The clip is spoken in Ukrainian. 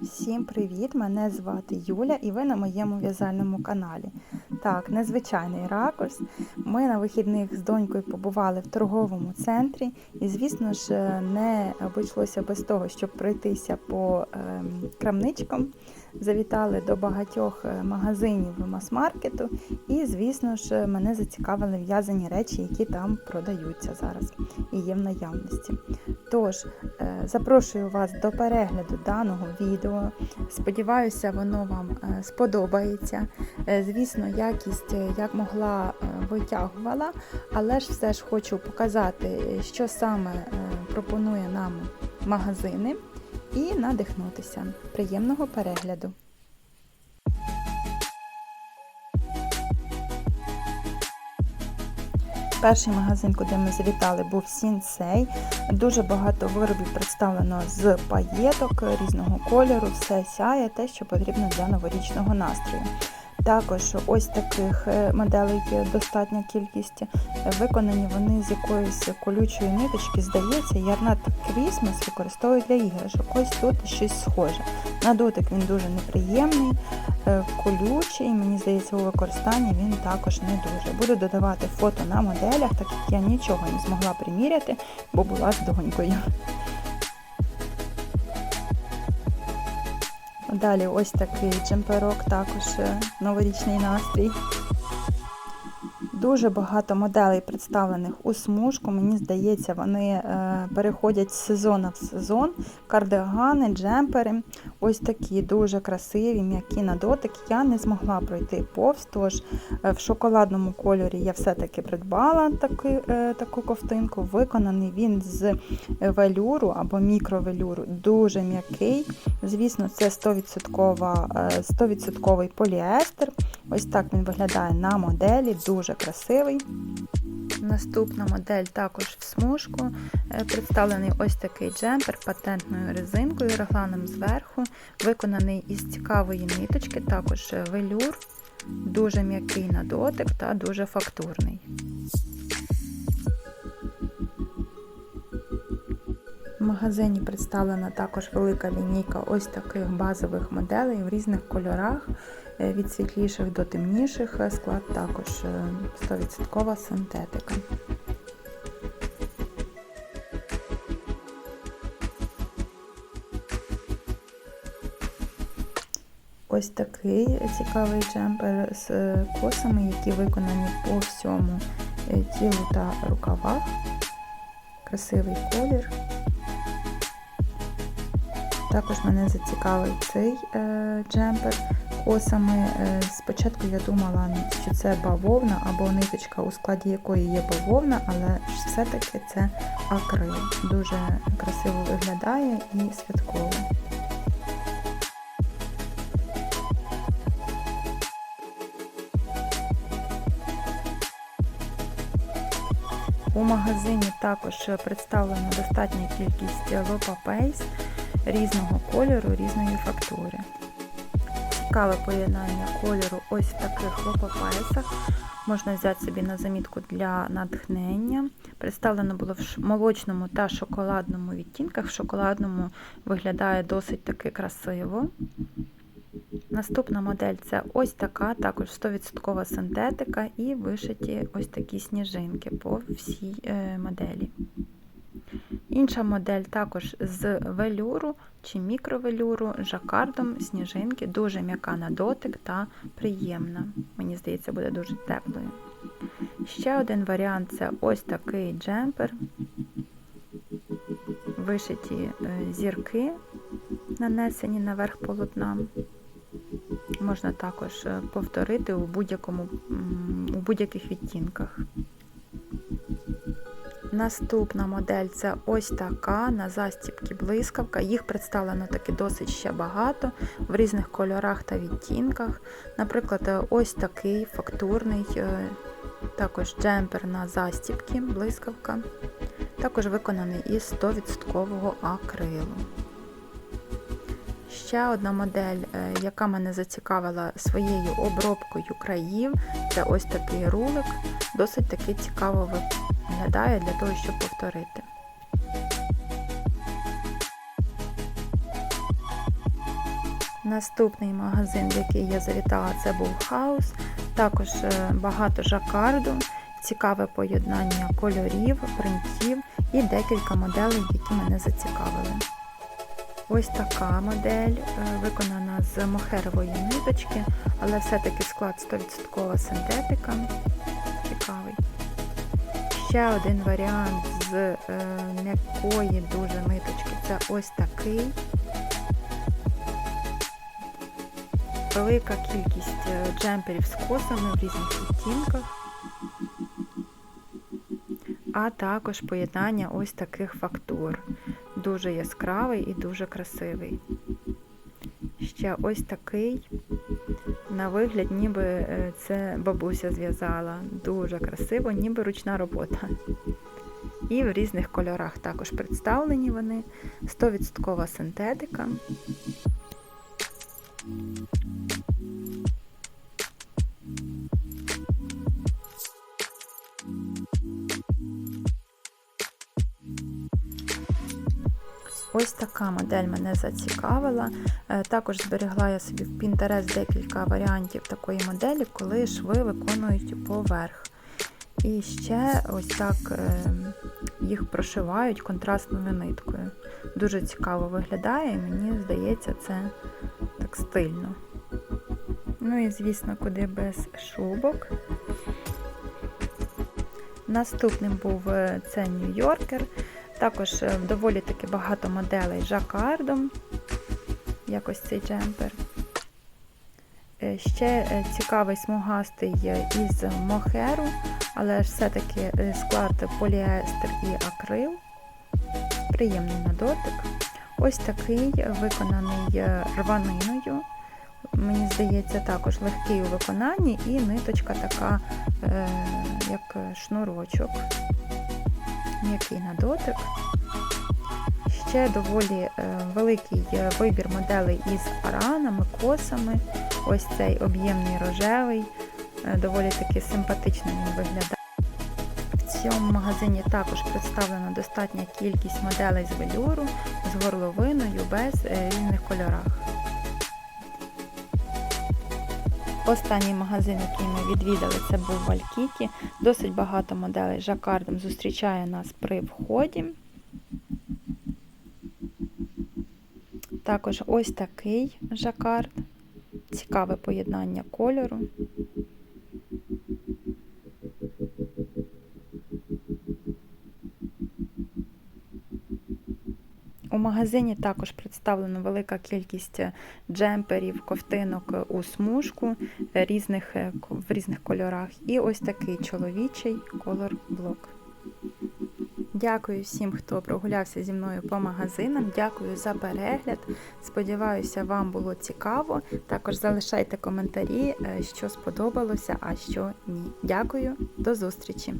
Всім привіт! Мене звати Юля і ви на моєму в'язальному каналі. Так, незвичайний ракурс. Ми на вихідних з донькою побували в торговому центрі, і, звісно ж, не обійшлося без того, щоб пройтися по ем, крамничкам. Завітали до багатьох е, магазинів мас-маркету, і, звісно ж, мене зацікавили в'язані речі, які там продаються зараз і є в наявності. Тож, е, запрошую вас до перегляду даного відео. Сподіваюся, воно вам е, сподобається. Е, Звісно, якість е, як могла витягувала, але ж все ж хочу показати, що саме пропонує нам магазини, і надихнутися. Приємного перегляду! Перший магазин, куди ми завітали, був Сінсей. Дуже багато виробів представлено з паєток різного кольору, все сяє те, що потрібно для новорічного настрою. Також ось таких е, моделей є достатня кількість. Виконані вони з якоїсь колючої ниточки, здається, ярнат Крісмас використовують для іграшок. Ось тут щось схоже. На дотик він дуже неприємний, е, колючий, мені здається, у використанні він також не дуже. Буду додавати фото на моделях, так як я нічого не змогла приміряти, бо була з донькою. Далі ось такий джемперок, також е, новорічний настрій. Дуже багато моделей представлених у смужку. Мені здається, вони е, переходять з сезону в сезон. Кардигани, джемпери. Ось такі дуже красиві, м'які на дотик. Я не змогла пройти повз, тож е, в шоколадному кольорі я все-таки придбала таку, е, таку ковтинку. Виконаний він з велюру або мікровелюру. Дуже м'який. Звісно, це 100%, е, 100% поліестер. Ось так він виглядає на моделі, дуже красивий. Наступна модель також в смужку. Е, Представлений ось такий джемпер патентною резинкою, регланом зверху, виконаний із цікавої ниточки, також велюр, дуже м'який на дотик та дуже фактурний. В магазині представлена також велика лінійка ось таких базових моделей в різних кольорах, від світліших до темніших. Е, Склад також е, 100% синтетика. Ось такий цікавий джемпер з е, косами, які виконані по всьому е, тілу та рукавах. Красивий колір. Також мене зацікавив цей е, джемпер косами. Е, спочатку я думала, що це бавовна або ниточка, у складі якої є бавовна, але все-таки це акрил. Дуже красиво виглядає і святково. У магазині також представлена достатня кількість лопапейс різного кольору, різної фактури. Цікаве поєднання кольору ось в таких лопапейсах. Можна взяти собі на замітку для натхнення. Представлено було в молочному та шоколадному відтінках. В шоколадному виглядає досить таки красиво. Наступна модель це ось така, також 100% синтетика і вишиті ось такі сніжинки по всій е, моделі. Інша модель також з велюру чи мікровелюру, жакардом, сніжинки, дуже м'яка на дотик та приємна. Мені здається, буде дуже теплою. Ще один варіант це ось такий джемпер, вишиті е, зірки, нанесені наверх полотна. Можна також е, повторити у будь-яких відтінках. Наступна модель це ось така на застібки блискавка. Їх представлено таки досить ще багато в різних кольорах та відтінках. Наприклад, ось такий фактурний, е, також джемпер на застібки блискавка. Також виконаний із 100% акрилу. Ще одна модель, е, яка мене зацікавила своєю обробкою країв, це ось такий рулик, досить таки цікаво виглядає для того, щоб повторити. Наступний магазин, в який я завітала, це був хаус. Також е, багато жакарду, цікаве поєднання кольорів, принтів і декілька моделей, які мене зацікавили. Ось така модель е, виконана з мохерової ниточки, але все-таки склад 100% синтетика. Цікавий. Ще один варіант з е, м'якої дуже ниточки це ось такий. Велика кількість е, джемперів з косами в різних відтінках, а також поєднання ось таких фактур. Дуже яскравий і дуже красивий. Ще ось такий, на вигляд, ніби е, це бабуся зв'язала. Дуже красиво, ніби ручна робота. І в різних кольорах також представлені вони. 100% синтетика. Ось така модель мене зацікавила. Е, Також зберегла я собі в Pinterest декілька варіантів такої моделі, коли шви виконують поверх. І ще ось так е, їх прошивають контрастною ниткою. Дуже цікаво виглядає, і мені здається, це так стильно. Ну і, звісно, куди без шубок. Наступним був е, це Нью-Йоркер. Також е, доволі таки багато моделей жакардом, якось цей джемпер. Е, Ще е, цікавий смугастий із мохеру, але все-таки склад поліестер і акрил. Приємний на дотик. Ось такий виконаний рваниною. Мені здається, також легкий у виконанні, і ниточка така, як шнурочок м'який на дотик. Ще доволі е, великий вибір моделей із аранами, косами. Ось цей об'ємний рожевий, е, доволі таки симпатично він виглядає. В цьому магазині також представлена достатня кількість моделей з велюру, з горловиною, без е, різних кольорах. Останній магазин, який ми відвідали, це був Валькіті. Досить багато моделей з жакардом зустрічає нас при вході. Також ось такий жакард. Цікаве поєднання кольору. Магазині також представлена велика кількість джемперів, ковтинок у смужку різних, е, в різних кольорах. І ось такий чоловічий колор блок. Дякую всім, хто прогулявся зі мною по магазинам. Дякую за перегляд. Сподіваюся, вам було цікаво. Також залишайте коментарі, е, що сподобалося, а що ні. Дякую, до зустрічі!